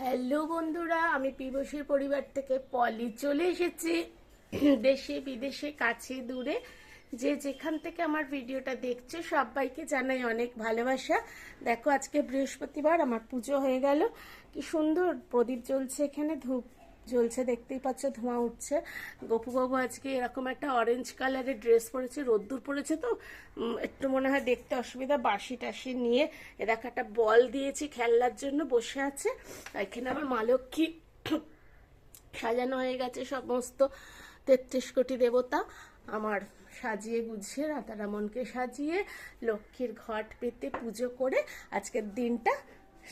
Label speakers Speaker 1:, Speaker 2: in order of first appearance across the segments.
Speaker 1: Hello বন্ধুরা, আমি পিবসীর পরিবার থেকে পলি চলে এসেছি। দেশে, বিদেশে, কাছে, দূরে। যে যেখান থেকে আমার ভিডিওটা দেখছ, সবাইকে জানাই অনেক ভালোবাসা। দেখো, আজকে বৃহস্পতিবার, আমার পুজো হয়ে গেল। কি সুন্দর প্রদীপ জ্বলছে এখানে, ধূপ জ্বলছে, দেখতেই পাচ্ছ ধোঁয়া উঠছে। গপু বাবু আজকে এরকম একটা অরেঞ্জ কালারের ড্রেস পরেছে, রোদ্দুর পড়েছে তো। একটু মনে হয় দেখতে অসুবিধা বাসি টাসি নিয়ে এ দেখো একটা বল দিয়েছি খেলনার জন্য, বসে আছে। এখানে আবার মা লক্ষ্মী সাজানো হয়ে গেছে সমস্ত তেত্রিশ কোটি দেবতা। আমার সাজিয়ে গুছিয়ে রাতারামনকে সাজিয়ে লক্ষ্মীর ঘট পেতে পুজো করে আজকের দিনটা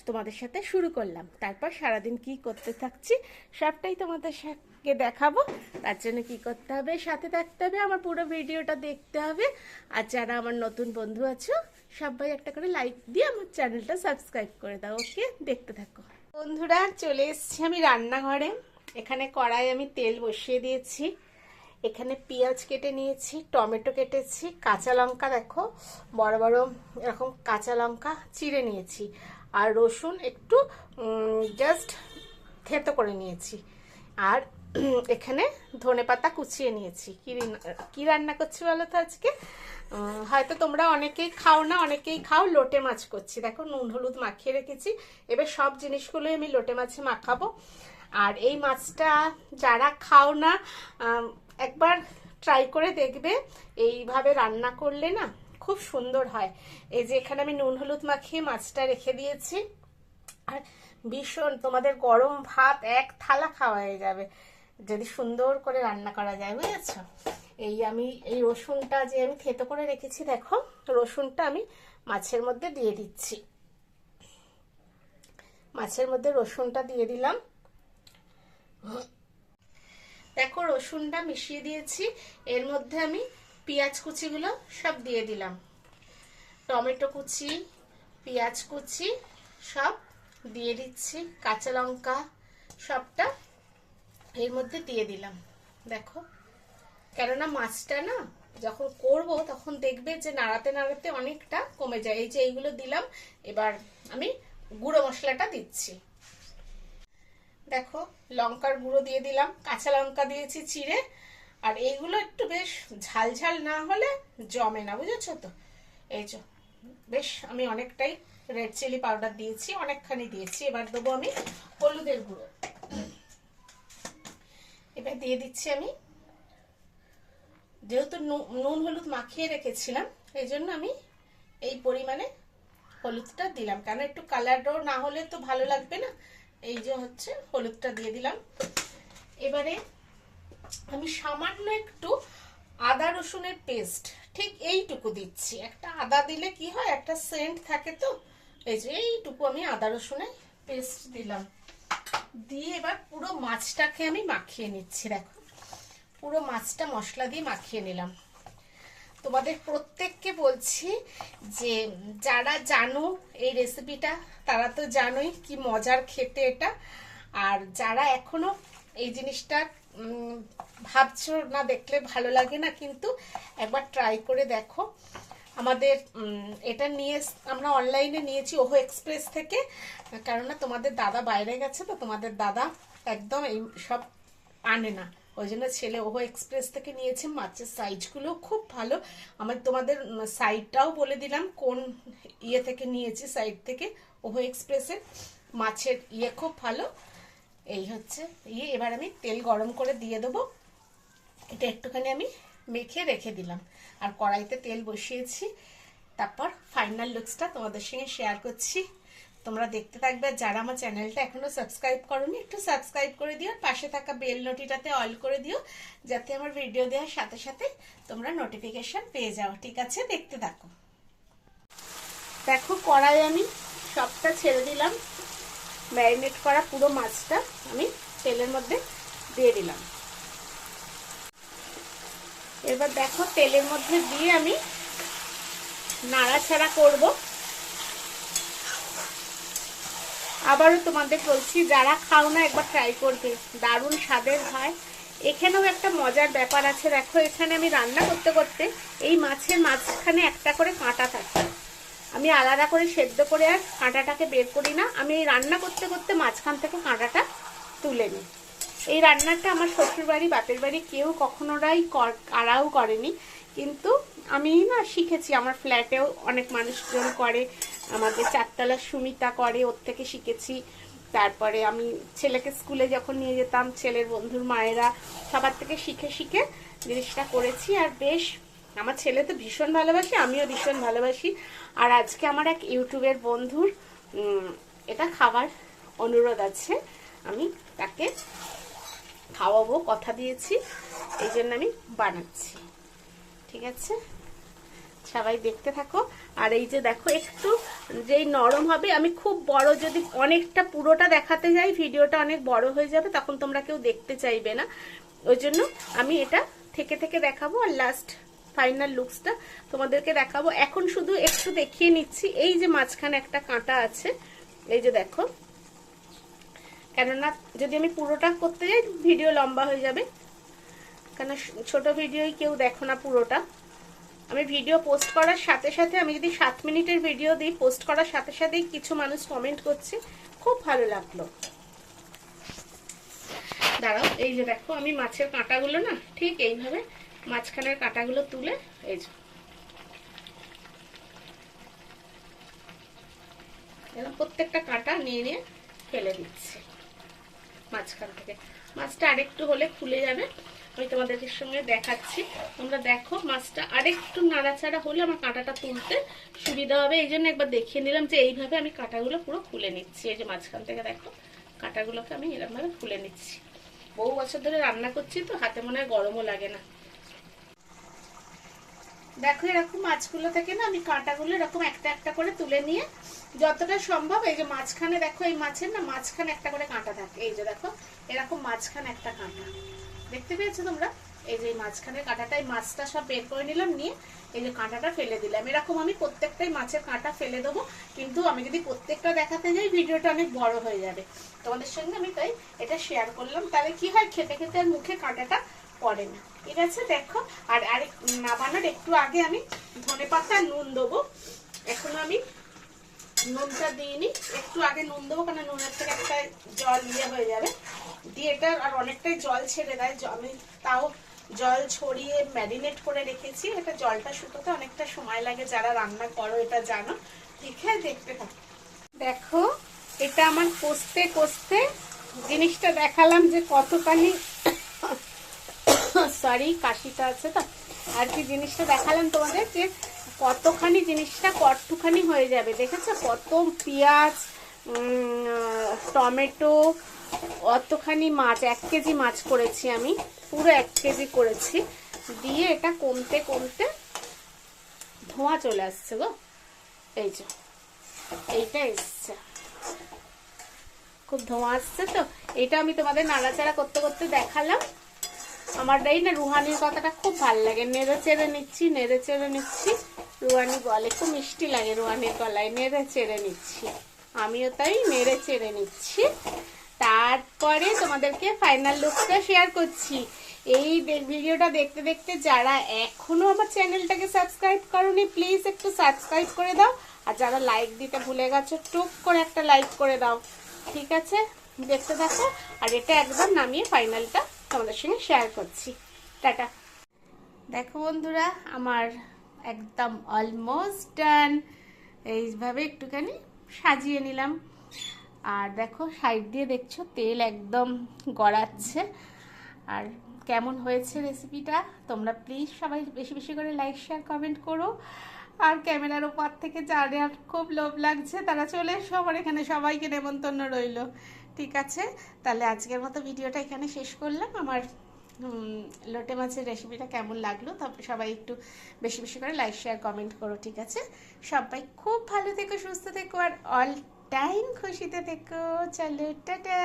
Speaker 1: তোমাদের সাথে শুরু করলাম। তারপর সারাদিন কি করতে থাকছি, সবটাই তোমাদের সাথে দেখাবো। তার জন্য কি করতে হবে, সাথে থাকতে হবে, আমার পুরো ভিডিওটা দেখতে হবে। আর যারা আমার নতুন বন্ধু আছো, সবাই একটা করে লাইক দিয়ে আমার চ্যানেলটা সাবস্ক্রাইব করে দাও, ওকে? দেখতে থাকো। বন্ধুরা, চলে এসেছি আমি রান্নাঘরে। এখানে কড়াই আমি তেল বসিয়ে দিয়েছি। এখানে পেঁয়াজ কেটে নিয়েছি, টমেটো কেটেছি, কাঁচা লঙ্কা দেখো, বড় বড় এরকম কাঁচা লঙ্কা চিড়ে নিয়েছি। আর রসুন একটু জাস্ট থেতো করে নিয়েছি। আর এখানে ধনে পাতা কুচিয়ে নিয়েছি। কি রান্না করছি বলো তো আজকে? হয়তো তোমরা অনেকেই খাও না, অনেকেই খাও, লোটে মাছ করছি। দেখো, নুন হলুদ মাখিয়ে রেখেছি। এবার সব জিনিসগুলোই আমি লোটে মাছে মাখাবো। আর এই মাছটা যারা খাও না একবার ট্রাই করে দেখবে। এইভাবে রান্না করলে না খুব সুন্দর হয়। এই যে এখানে আমি নুন হলুদ মাখিয়ে মাছটা রেখে দিয়েছি। আর ভীষণ তোমাদের গরম ভাত এক থালা খাওয়া হয়ে যাবে। যদি সুন্দর করে রান্না করা যায়, বুঝেছ? এই আমি, এই রসুনটা যে আমি থেতো করে রেখেছি, দেখো, রসুনটা আমি মাছের মধ্যে দিয়ে দিচ্ছি। মাছের মধ্যে রসুনটা দিয়ে দিলাম। দেখো, রসুনটা মিশিয়ে দিয়েছি। এর মধ্যে আমি পেঁয়াজ কুচিগুলো সব দিয়ে দিলাম। টমেটো কুচি, পেঁয়াজ কুচি সব দিয়ে দিচ্ছি, কাঁচা লঙ্কা সবটা এর মধ্যে দিয়ে দিলাম। দেখো, কেননা মাছটা না যখন করব তখন দেখবে যে নাড়াতে নাড়াতে অনেকটা কমে যায়। এই যে এইগুলো দিলাম, এবার আমি গুঁড়ো মশলাটা দিচ্ছি। দেখো, লঙ্কার গুঁড়ো দিয়ে দিলাম, কাঁচা লঙ্কা দিয়েছি, চিড়ে আর এইগুলো একটু বেশ ঝাল ঝাল না হলে জমে না, বুঝেছ তো? এই যে, বেশ আমি অনেকটাই রেড চিলি পাউডার দিয়েছি, অনেকখানি দিয়েছি। এবার দেবো আমি হলুদের গুঁড়ো। এবার দিয়ে দিচ্ছি আমি, যেহেতু নুন হলুদ মাখিয়ে রেখেছিলাম, এই জন্য আমি এই পরিমাণে হলুদটা দিলাম। কারণ একটু কালারও না হলে তো ভালো লাগবে না? এই যে হচ্ছে, হলুদটা দিয়ে দিলাম। এবারে আমি সামান্য একটু আদা রসুনের পেস্ট ঠিক এইটুকু দিচ্ছি। একটা আদা দিলে কি হয়? একটা সেন্ট থাকে তো। এই যে এইটুকু আমি আদা রসুনের পেস্ট দিলাম। দিয়ে এবার পুরো মাছটাকে আমি মাখিয়ে নিচ্ছি, দেখো। পুরো মাছটা মশলা দিয়ে মাখিয়ে নিলাম। তোমাদের প্রত্যেককে বলছি যে, যারা জানো এই রেসিপিটা তারা তো জানোই কি মজার খেতে এটা। আর যারা এখনও এই জিনিসটা ভাবছ না দেখলে ভালো লাগে না, কিন্তু একবার ট্রাই করে দেখো। আমাদের এটা নিয়ে আমরা অনলাইনে নিয়েছি ওহো এক্সপ্রেস থেকে। কেননা তোমাদের দাদা বাইরে গেছে তো, তোমাদের দাদা একদম এই সব আনে না। ওই জন্য ছেলে ওহো এক্সপ্রেস থেকে নিয়েছে। মাছের সাইজগুলো খুব ভালো। আমার তোমাদের সাইডটাও বলে দিলাম, কোন ইয়ে থেকে নিয়েছি সাইড থেকে ওহো এক্সপ্রেসের মাছের ইয়ে খুব ভালো। এই হচ্ছে ইয়ে এবার আমি তেল গরম করে দিয়ে দেবো। এটা একটুখানি আমি মেখে রেখে দিলাম। আর কড়াইতে তেল বসিয়েছি। তারপর ফাইনাল লুকসটা তোমাদের সঙ্গে শেয়ার করছি। তোমরা দেখতে থাকবে, যারা আমার চ্যানেলটা এখনও সাবস্ক্রাইব করোনি, একটু সাবস্ক্রাইব করে দিও পাশে থাকা বেল নোটিটাতে অল করে দিও, যাতে আমার ভিডিও দেওয়ার সাথে সাথে তোমরা নোটিফিকেশন পেয়ে যাও। ঠিক আছে? দেখতে থাকো। দেখো কড়াই আমি সবটা ছেড়ে দিলাম। ম্যারিনেট করা পুরো মাছটা আমি তেলের মধ্যে দিয়ে দিলাম। এবার দেখো তেলের মধ্যে দিয়ে আমি নাড়াচাড়া করব। আবারও তোমাদের বলছি, যারা খাও না, একবার ট্রাই করবে। দারুণ স্বাদের হয়। এখানেও একটা মজার ব্যাপার আছে। দেখো, এখানে আমি রান্না করতে করতে এই মাছের মাঝখানে একটা করে কাঁটা থাকে। আমি আলাদা করে সেদ্ধ করে আর কাঁটাটাকে বের করি না। আমি এই রান্না করতে করতে মাঝখান থেকে কাঁটাটা তুলে নিই। এই রান্নাটা আমার শ্বশুর বাড়ি বাপের বাড়ি কেউ কখনোরাই কারাও করেনি। কিন্তু আমি না শিখেছি, আমার ফ্ল্যাটেও অনেক মানুষজন করে, আমাদের চারতলার সুমিতা করে, ওর থেকে শিখেছি। তারপরে আমি ছেলেকে স্কুলে যখন নিয়ে যেতাম, ছেলের বন্ধুর মায়েরা সবার থেকে শিখে শিখে জিনিসটা করেছি। আর বেশ আমার ছেলে তো ভীষণ ভালোবাসি, আমিও ভীষণ ভালোবাসি। আর আজকে আমার এক ইউটিউবের বন্ধুর এটা খাবার অনুরোধ আছে। আমি তাকে খাওয়াবো, কথা দিয়েছি, এই জন্য আমি বানাচ্ছি। ঠিক আছে? সবাই দেখতে থাকো। আর এই যে দেখো, একটু যেই নরম হবে, আমি খুব বড়, যদি অনেকটা পুরোটা দেখাতে যাই, ভিডিওটা অনেক বড় হয়ে যাবে, তখন তোমরা কেউ দেখতে চাইবে না। ওই জন্য আমি এটা থেকে থেকে দেখাবো, আর লাস্ট ফাইনাল লুকসটা তোমাদেরকে দেখাবো। এখন শুধু একটু দেখিয়ে নিচ্ছি। এই যে মাঝখানে একটা কাঁটা আছে, এই যে দেখো। কেননা যদি আমি পুরোটা করতে যাই, ভিডিও লম্বা হয়ে যাবে। কেন ছোট ভিডিওই কেউ দেখো না পুরোটা। আমি ভিডিও পোস্ট করার সাথে সাথে, আমি যদি সাত মিনিটের ভিডিও দিই, পোস্ট করার সাথে সাথেই কিছু মানুষ কমেন্ট করছে। খুব ভালো লাগল। দাঁড়াও, এই যে দেখো, আমি মাছের কাঁটাগুলো না ঠিক এইভাবে মাঝখানের কাঁটাগুলো তুলে, এই যে। এরকম প্রত্যেকটা কাঁটা নিয়ে নিয়ে ফেলে দিচ্ছি মাঝখান থেকে। মাছটা আরেকটু হলে খুলে যাবে। আমি তোমাদের সঙ্গে দেখাচ্ছি। তোমরা দেখো, মাছটা আরেকটু নাড়াচাড়া হলে আমার কাঁটাটা তুলতে সুবিধা হবে। এই জন্য একবার দেখিয়ে নিলাম যে এইভাবে আমি কাঁটাগুলো পুরো খুলে নিচ্ছি। এই যে মাঝখান থেকে দেখো, কাঁটাগুলোকে আমি এরকমভাবে খুলে নিচ্ছি। বহু বছর ধরে রান্না করছি তো, হাতে মনে হয় গরমও লাগে না। দেখো, এরকম মাছগুলো থেকে না আমি কাঁটাগুলো এরকম একটা একটা করে তুলে নিয়ে যতটা সম্ভব, এই যে মাঝখানে দেখো, এই মাছের না মাঝখানে একটা করে কাঁটা থাকে। এই যে দেখো, এরকম মাঝখানে একটা কাঁটা। দেখতে পেয়েছ তোমরা? এই যে মাঝখানে কাঁটাটা, এই মাছটা সব বের করে নিলাম, নিয়ে এই যে কাঁটাটা ফেলে দিলাম। এরকম আমি প্রত্যেকটাই মাছের কাঁটা ফেলে দেবো, কিন্তু আমি যদি প্রত্যেকটা দেখাতে যাই, ভিডিওটা অনেক বড় হয়ে যাবে। তোমাদের সঙ্গে আমি তাই এটা শেয়ার করলাম। তাহলে কি হয়, খেতে খেতে আর মুখে কাঁটাটা পড়ে না। ঠিক আছে, দেখো। আর আরেক নামানোর একটু আগে আমি ধনে পাতা নুন দেবো। এখন আমি নুনটা দিইনি। একটু আগে নুন দেবো কারণ নুনের থেকে একটা জল ইয়ে হয়ে যাবে। দিয়ে এটা আর অনেকটাই জল ছেড়ে দেয়। আমি তাও জল ছড়িয়ে ম্যারিনেট করে রেখেছি। এটা জলটা শুকোতে অনেকটা সময় লাগে। যারা রান্না করো, এটা জানো। ঠিক আছে দেখতে থাকো। দেখো, এটা আমার কষতে কষতে জিনিসটা দেখালাম যে কতখানি সরি, কাশিটা আছে তো। আর কি জিনিসটা দেখালাম তোমাদের যে কতখানি জিনিসটা কটটুখানি হয়ে যাবে, দেখেছ? কত পেঁয়াজ টমেটো, অতখানি মাছ, এক কেজি মাছ করেছি আমি, পুরো এক কেজি করেছি। দিয়ে এটা কমতে কমতে ধোঁয়া চলে আসছে গো। এই যে, এইটা এসছে। খুব ধোঁয়া আসছে তো। এটা আমি তোমাদের নাড়াচাড়া করতে করতে দেখালাম। আমার এই না রুহানির কথাটা খুব ভালো লাগে। নেড়ে চেড়ে নিচ্ছি, নেড়ে চেড়ে নিচ্ছি। রুহানি গলে খুব মিষ্টি লাগে রুহানির গলায়। নেড়ে চেড়ে নিচ্ছি। আমিও তাই নেড়ে চেড়ে নিচ্ছি। তারপরে তোমাদেরকে ফাইনাল লুকটা শেয়ার করছি। এই ভিডিওটা দেখতে দেখতে যারা এখনও আমার চ্যানেলটাকে সাবস্ক্রাইব করনি প্লিজ একটু সাবস্ক্রাইব করে দাও। আর যারা লাইক দিতে ভুলে গেছো, টুক করে একটা লাইক করে দাও। ঠিক আছে? দেখতে থাকো। আর এটা একদম নামিয়ে ফাইনালটা তোমাদের সঙ্গে শেয়ার করছি। টাটা। দেখো বন্ধুরা, আমার একদম অলমোস্ট ডান এইভাবে একটুখানি সাজিয়ে নিলাম। আর দেখো সাইড দিয়ে দেখছ, তেল একদম গড়াচ্ছে। আর কেমন হয়েছে রেসিপিটা তোমরা প্লিজ সবাই বেশি বেশি করে লাইক শেয়ার কমেন্ট করো। আর ক্যামেরার ওপর থেকে যাদের খুব লোভ লাগছে, তারা চলে এসো। আমার এখানে সবাইকে নেমন্তন্ন রইল। ঠিক আছে? তাহলে আজকের মতো ভিডিওটা এখানে শেষ করলাম। আমার লোটে মাছের রেসিপিটা কেমন লাগল তারপরে সবাই একটু বেশি বেশি করে লাইক শেয়ার কমেন্ট করো, ঠিক আছে? সবাই খুব ভালো থেকো, সুস্থ থেকো, আর অল টাইম খুশিতে থেকো। চলো, টাটা!